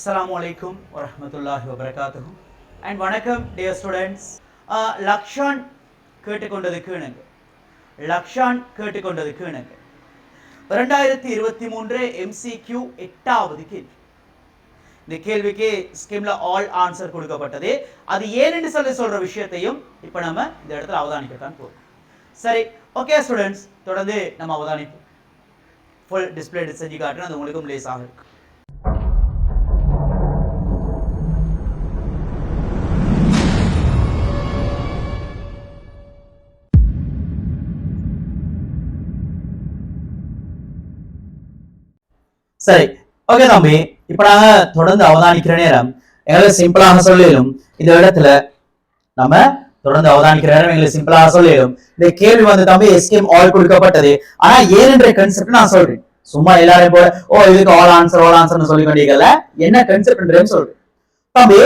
அஸ்லாம் வலைக்கும் வரமத்துல்லாஹி வபரகாத்துஹு அண்ட் வணக்கம் டியர் ஸ்டூடெண்ட்ஸ் லக்ஷான் கேட்டுக்கொண்டது கீணுங்க லக்ஷான் கேட்டுக்கொண்டது கீணுங்க ரெண்டாயிரத்தி இருபத்தி மூன்று எம்சிக்யூ எட்டாவது கேள்வி. இந்த கேள்விக்கு ஸ்கீம்ல ஆல் ஆன்சர் கொடுக்கப்பட்டது. அது ஏன்னு சொல்லி சொல்ற விஷயத்தையும் இப்போ நம்ம இந்த இடத்துல அவதானிக்கத்தான் போகிறோம் சரி ஓகே ஸ்டூடெண்ட்ஸ் தொடர்ந்து நம்ம அவதானிப்போம். ஃபுல் டிஸ்பிளே செஞ்சு காட்டுறேன் அது உங்களுக்கும் லேஸ் ஆகும் சரி. ஓகே தம்பி. இப்ப நாங்க தொடர்ந்து அவதானிக்கிற நேரம் எங்களுக்கு சிம்பிளாக சொல்லிடும் இந்த இடத்துல நம்ம தொடர்ந்து அவதானிக்கிற நேரம் எங்களுக்கு சிம்பிளாக சொல்லிடும் இந்த கேள்வி வந்து தம்பி எஸ்கேம் ஆல் கொடுக்கப்பட்டது. ஆனா ஏன்ற கன்செப்ட் நான் சொல்றேன். சும்மா எல்லாரையும் போல ஓ இதுக்கு ஆல் ஆன்சர் ஆல் ஆன்சர்னு சொல்லி கொண்டீங்கல்ல என்ன கன்செப்ட்ன்றேன்னு சொல்றேன். தம்பி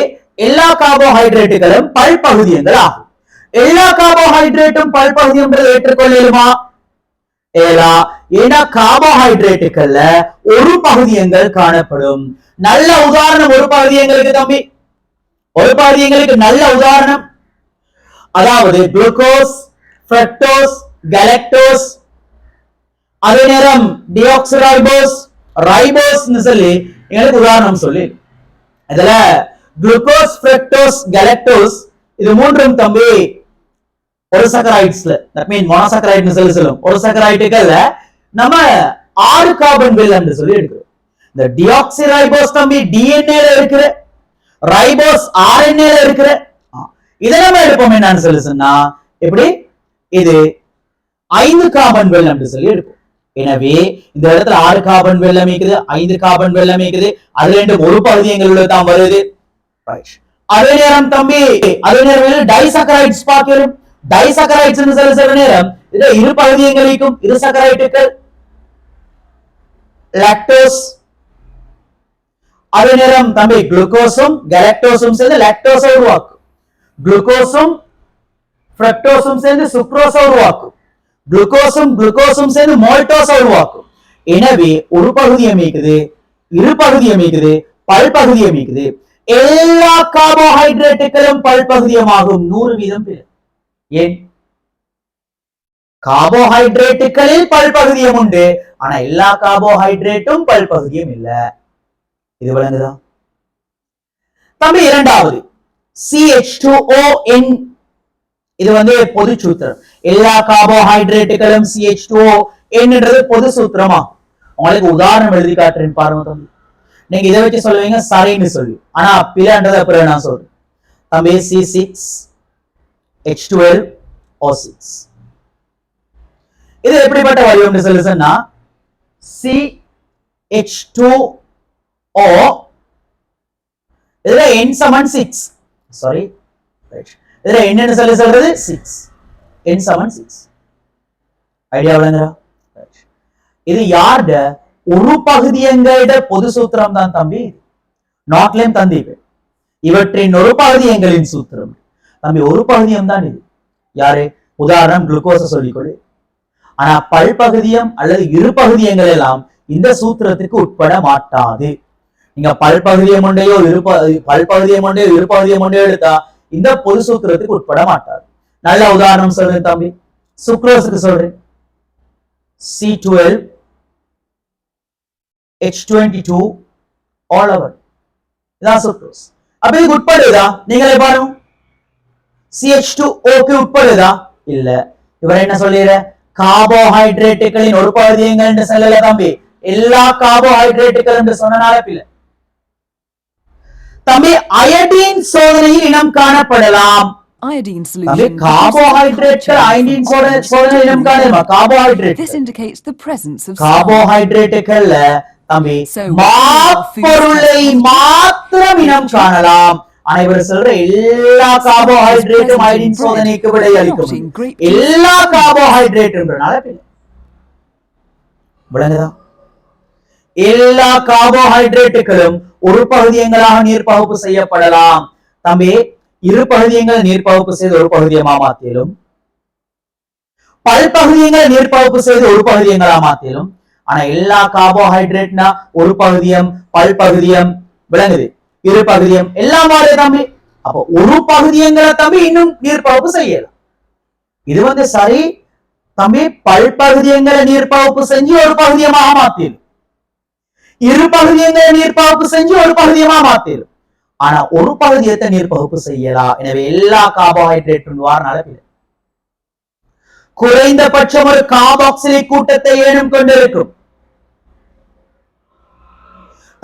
எல்லா கார்போஹைட்ரேட்டுகளும் பல்பகுதியங்கள் ஆகும். எல்லா கார்போஹைட்ரேட்டும் பல்பகுதியம்ன்றது ஏற்றுக்கொள்ளுமா? ஏலா ஏன்னா கார்போஹைட்ரேட்டுகள்ல ஒரு பகுதியங்கள் காணப்படும். நல்ல உதாரணம் ஒரு பகுதி எங்களுக்கு தம்பி. ஒரு பகுதியங்களுக்கு நல்ல உதாரணம். அதாவது குளுக்கோஸ் ஃப்ரக்டோஸ் கலக்டோஸ். அதே நேரம் டியோக்சிரைபோஸ் ரைபோஸ்னு சொல்லி எங்களுக்கு உதாரணம் சொல்லி. இதுல குளுக்கோஸ் ஃப்ரக்டோஸ் கலக்டோஸ் இது மூன்றும் தம்பி. ஒரு சக்கரைட்ஸ்ல. தட் மீன் மோனோசக்கரைட்னு சொல்லி சொல்லும் ஒரு சக்கரைட்டுகள்ல நம்ம ஆறு கார்பன் என்று சொல்லி எடுக்கிறோம். இந்த டிஆக்சிரைபோஸ் தம்பி டிஎன்ஏல இருக்கிற ரைபோஸ் ஆர்என்ஏல இருக்கிற இதை நம்ம எடுப்போம் என்னன்னு சொல்லி சொன்னா எப்படி? இது ஐந்து கார்பன் என்று சொல்லி எடுப்போம். எனவே இந்த இடத்துல ஆறு கார்பன் வெள்ளம் இருக்குது ஐந்து கார்பன் வெள்ளம் இருக்குது அது ரெண்டு ஒரு பகுதி எங்களுள்ள தான் வருது. அதே நேரம் தம்பி அதே நேரம் டைசக்கரைட்ஸ் பார்க்கிறோம். டைசக்கரைட்ஸ் சொல்லி சில நேரம் இது இரு பகுதியங்களுக்கும் இரு சக்கரைட்டுகள் லாக்டோஸ் அதே நேரம் தம்பி குளுக்கோஸும் கலக்டோஸும் சேர்ந்து லாக்டோஸை உருவாக்கும். குளுக்கோஸும் ஃப்ரக்டோஸும் சேர்ந்து சுக்ரோஸை உருவாக்கும். குளுக்கோஸும் குளுக்கோஸும் சேர்ந்து மோல்டோஸை உருவாக்கும். எனவே ஒரு பகுதி அமைக்குது இரு பகுதி அமைக்குது பல்பகுதி அமைக்குது எல்லா கார்போஹைட்ரேட்டுகளும் பல்பகுதியமாகும் நூறு வீதம் பிற ஏன்? கார்போஹைட்ரேட்டுகளில் பல்பகுதியம் உண்டு. ஆனா எல்லா கார்போஹைட்ரேட்டும் பல்பகுதியம் இல்ல. இது விளங்குதா? தம்பி இரண்டாவது. CH2ON இது வந்து பொது சூத்திரம். எல்லா கார்போஹைட்ரேட்டுகளும் CH2O என்னன்றது பொது சூத்திரமா? உங்களுக்கு உதாரணம் எழுதி காட்டுறேன் பாருங்க தம்பி. நீங்க இதை வச்சு சொல்லுவீங்க சரின்னு சொல்லி. ஆனா பிறன்றதை அப்புறம் நான் சொல்றேன். தம்பி C six H twelve O six இது எப்படிப்பட்ட வடிவம்னு சொல்லி சொன்னா சி ஹெச் டூ ஓ இதுல என் சமன் சிக்ஸ் சாரி இதுல என்னன்னு சொல்லி சொல்றது? சிக்ஸ் என் சமன் சிக்ஸ் ஐடியா விளங்குறா இது யார்ட? ஒரு பகுதியங்களோட பொது சூத்திரம் தான் தம்பி. நாட்லேயும் தந்தீங்க இவற்றின் ஒரு பகுதியங்களின் சூத்திரம். தம்பி ஒரு பகுதியம் தான் இது. யாரு? உதாரணம் குளுக்கோஸ சொல்லிக்கொடு ஆனா பல்பகுதியம் அல்லது இரு பகுதியங்கள் எல்லாம் இந்த சூத்திரத்திற்கு உட்பட மாட்டாது. நீங்க பல்பகுதியம் ஒன்றையோ இரு பல்பகுதியம் ஒன்றையோ இரு பகுதியம் ஒன்றையோ எடுத்தா இந்த பொது சூத்திரத்துக்கு உட்பட மாட்டாது. நல்ல உதாரணம் சொல்றேன் தம்பி. சுக்ரோஸுக்கு சொல்றேன். C twelve H twenty two all அவர் இதான் சுக்ரோஸ். அப்ப இதுக்கு உட்படுதா நீங்களே பாருங்க. சிஹெச் டூ ஓகே உட்படுதா இல்ல. இவர் என்ன சொல்லிடுற கார்போஹைட்ரேட்டுகளின் ஒரு பகுதியங்கள் என்று சொல்லல தம்பி? எல்லா கார்போஹைட்ரேட்டுகள் என்று சொன்னனால பிள்ளை. தம்பி அயடின் சோதனையில் இனம் காணப்படலாம். கார்போஹைட்ரேட்டுகள்ல தம்பி மாப்பொருளை மாத்திரம் இனம் காணலாம். அனைவர் சொல்ற எல்லா கார்போஹைட்ரேட்டும் அயடின் சோதனைக்கு விடை அளிக்கும். எல்லா கார்போஹைட்ரேட்ன்றனால விளங்குதா? எல்லா கார்போஹைட்ரேட்டுகளும் ஒரு பகுதியங்களாக நீர்ப்பகுப்பு செய்யப்படலாம். தம்பி இரு பகுதியங்கள் நீர்ப்பகுப்பு செய்து ஒரு பகுதியமா மாத்திலும் பல்பகுதியங்களை நீர்ப்பகுப்பு செய்து ஒரு பகுதியங்களா மாத்திலும் ஆனா எல்லா கார்போஹைட்ரேட்னா ஒரு பகுதியம் பல்பகுதியம் விளங்குது. இரு பகுதியம் எல்லாம் மாறு தம்பி. அப்போ ஒரு பகுதியங்களை தம்பி இன்னும் நீர்ப்பகுப்பு செய்யலாம் இது வந்து சரி தம்பி பல்பகுதியங்களை நீர்ப்பகுப்பு செஞ்சு ஒரு பகுதியமாக மாத்திடும் இரு பகுதியங்களை நீர்ப்பகுப்பு செஞ்சு ஒரு பகுதியமா மாத்திடும் ஆனா ஒரு பகுதியத்தை நீர்ப்பகுப்பு செய்யலாம் எனவே எல்லா கார்போஹைட்ரேட் நடப்பில்லை குறைந்தபட்சம் ஒரு கார்பாக்சிலிக் கூட்டத்தை ஏனும் கொண்டிருக்கும்.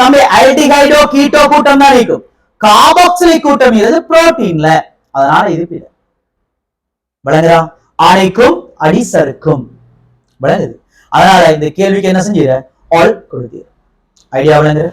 தம்பி ஐடிகைடோ கீட்டோ கூட்டம் தான் இருக்கும் காபோக்சிலை கூட்டம் இது புரோட்டீன்ல அதனால இது பிழை விளங்குதா ஆணைக்கும் அடிசருக்கும் விளங்குது அதனால இந்த கேள்விக்கு என்ன செஞ்சீர ஆல் கொடுத்தீர் ஐடியா விளங்குற